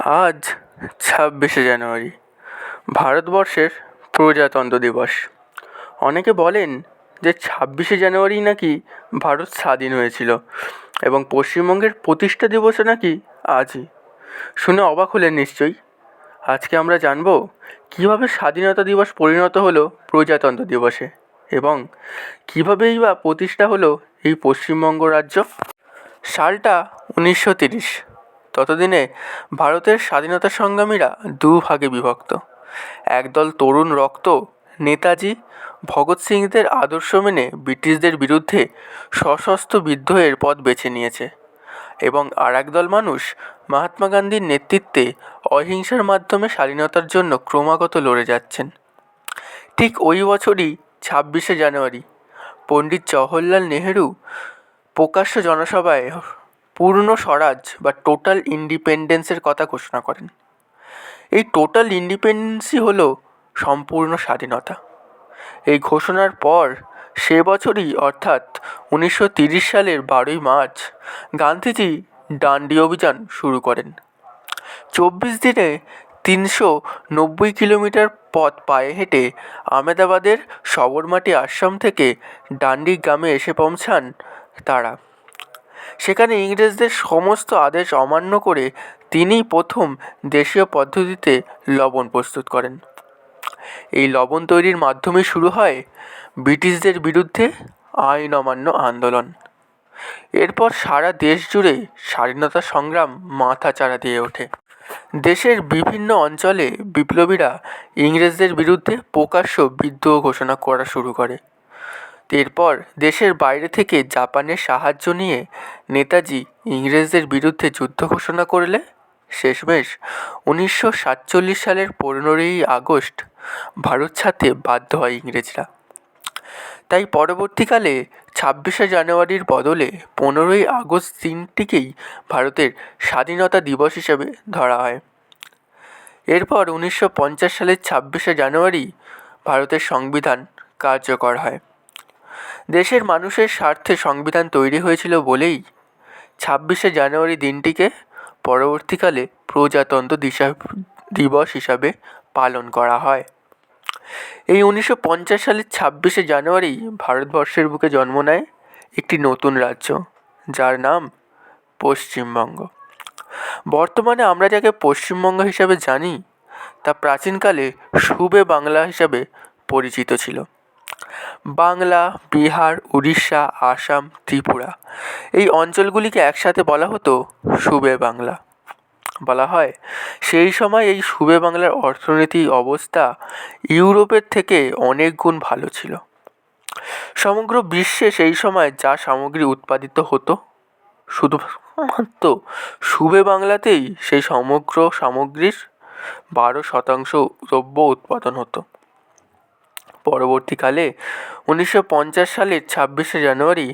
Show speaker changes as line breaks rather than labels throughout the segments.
আজ ছাব্বিশে জানুয়ারি, ভারতবর্ষের প্রজাতন্ত্র দিবস। অনেকে বলেন যে ছাব্বিশে জানুয়ারি নাকি ভারত স্বাধীন হয়েছিল এবং পশ্চিমবঙ্গের প্রতিষ্ঠা দিবসও নাকি আজই। শুনে অবাক হলেন নিশ্চয়ই। আজকে আমরা জানব কীভাবে স্বাধীনতা দিবস পরিণত হলো প্রজাতন্ত্র দিবসে এবং কীভাবেই বা প্রতিষ্ঠা হলো এই পশ্চিমবঙ্গ রাজ্য। সালটা উনিশশো তিরিশ। ততদিনে ভারতের স্বাধীনতা সংগ্রামীরা দুভাগে বিভক্ত। একদল তরুণ রক্ত নেতাজি ভগৎ সিংদের আদর্শ মেনে ব্রিটিশদের বিরুদ্ধে সশস্ত্র বিদ্রোহের পথ বেছে নিয়েছে এবং আর একদল মানুষ মহাত্মা গান্ধীর নেতৃত্বে অহিংসার মাধ্যমে স্বাধীনতার জন্য ক্রমাগত লড়ে যাচ্ছেন। ঠিক ওই বছরই, ছাব্বিশে জানুয়ারি, পণ্ডিত জওহরলাল নেহেরু প্রকাশ্য জনসভায় পূর্ণ স্বরাজ বা টোটাল ইন্ডিপেন্ডেন্সের কথা ঘোষণা করেন। এই টোটাল ইন্ডিপেন্ডেন্সই হলো সম্পূর্ণ স্বাধীনতা। এই ঘোষণার পর সে বছরই, অর্থাৎ উনিশশো সালের বারোই মার্চ, গান্ধীজি ডান্ডি অভিযান শুরু করেন। চব্বিশ দিনে তিনশো নব্বই কিলোমিটার পথ পায়ে হেঁটে আমেদাবাদের সবরমাটি আশ্রম থেকে ডান্ডি গ্রামে এসে পৌঁছান তারা। সেখানে ইংরেজদের সমস্ত আদেশ অমান্য করে তিনিই প্রথম দেশীয় পদ্ধতিতে লবণ প্রস্তুত করেন। এই লবণ তৈরির মাধ্যমে শুরু হয় ব্রিটিশদের বিরুদ্ধে আইন অমান্য আন্দোলন। এরপর সারা দেশ জুড়ে স্বাধীনতা সংগ্রাম মাথাচাড়া দিয়ে ওঠে। দেশের বিভিন্ন অঞ্চলে বিপ্লবীরা ইংরেজদের বিরুদ্ধে প্রকাশ্য বিদ্রোহ ঘোষণা করা শুরু করে। এরপর দেশের বাইরে থেকে জাপানের সাহায্য নিয়ে নেতাজি ইংরেজদের বিরুদ্ধে যুদ্ধ ঘোষণা করলে? শেষমেশ উনিশশো সাতচল্লিশ সালের পনেরোই আগস্ট ভারত ছাড়তে বাধ্য হয় ইংরেজরা। তাই পরবর্তীকালে ছাব্বিশে জানুয়ারির বদলে পনেরোই আগস্ট দিনটিকেই ভারতের স্বাধীনতা দিবস হিসেবে ধরা হয়। এরপর উনিশশো পঞ্চাশ সালের ছাব্বিশে জানুয়ারি ভারতের সংবিধান কার্যকর হয়। দেশের মানুষের স্বার্থে সংবিধান তৈরি হয়েছিল বলেই ছাব্বিশে জানুয়ারি দিনটিকে পরবর্তীকালে প্রজাতন্ত্র দিশা, দিবস হিসাবে পালন করা হয়। এই উনিশশো পঞ্চাশ সালের ছাব্বিশে জানুয়ারি ভারতবর্ষের বুকে জন্ম নেয় একটি নতুন রাজ্য, যার নাম পশ্চিমবঙ্গ। বর্তমানে আমরা যাকে পশ্চিমবঙ্গ হিসাবে জানি, তা প্রাচীনকালে সুবে বাংলা হিসাবে পরিচিত ছিল। বাংলা, বিহার, উড়িষ্যা, আসাম, ত্রিপুরা। এই অঞ্চলগুলিকে একসাথে বলা হতো সুবে বাংলা। বলা হয়, সেই সময় এই সুবে বাংলার অর্থনীতি অবস্থা ইউরোপের থেকে অনেক গুণ ভালো ছিল। সমগ্র বিশ্বে সেই সময় যা সামগ্রী উৎপাদিত হতো, শুধুমাত্র সুবে বাংলাতেই সেই সমগ্র সামগ্রীর বারো শতাংশ দ্রব্য উৎপাদন হতো। পরবর্তীকালে উনিশশো পঞ্চাশ সালের ছাব্বিশে জানুয়ারি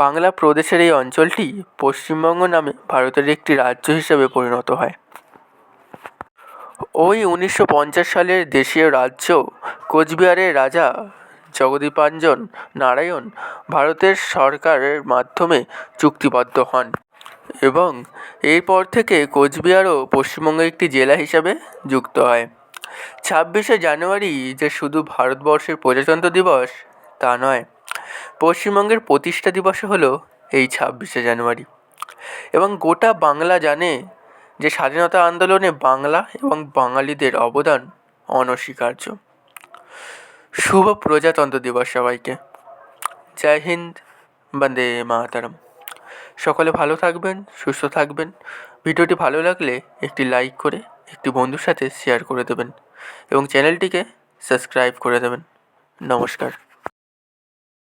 বাংলা প্রদেশের এই অঞ্চলটি পশ্চিমবঙ্গ নামে ভারতের একটি রাজ্য হিসেবে পরিণত হয়। ওই উনিশশো পঞ্চাশ সালের দেশীয় রাজ্য কোচবিহারের রাজা জগদীপাঞ্জন নারায়ণ ভারতের সরকারের মাধ্যমে চুক্তিবদ্ধ হন এবং এরপর থেকে কোচবিহারও পশ্চিমবঙ্গের একটি জেলা হিসাবে যুক্ত হয়। ছাব্বিশে জানুয়ারি যে শুধু ভারতবর্ষের প্রজাতন্ত্র দিবস, তা নয়, পশ্চিমবঙ্গের প্রতিষ্ঠা দিবস হলো এই ছাব্বিশে জানুয়ারি। এবং গোটা বাংলা জানে যে স্বাধীনতা আন্দোলনে বাংলা এবং বাঙালিদের অবদান অনস্বীকার্য। শুভ প্রজাতন্ত্র দিবস সবাইকে। জয় হিন্দ, বন্দে মাতারম। সকলে ভালো থাকবেন, সুস্থ থাকবেন। ভিডিওটি ভালো লাগলে একটি লাইক করে একটি বন্ধুর সাথে শেয়ার করে দেবেন এবং চ্যানেলটিকে সাবস্ক্রাইব করে দেবেন। নমস্কার।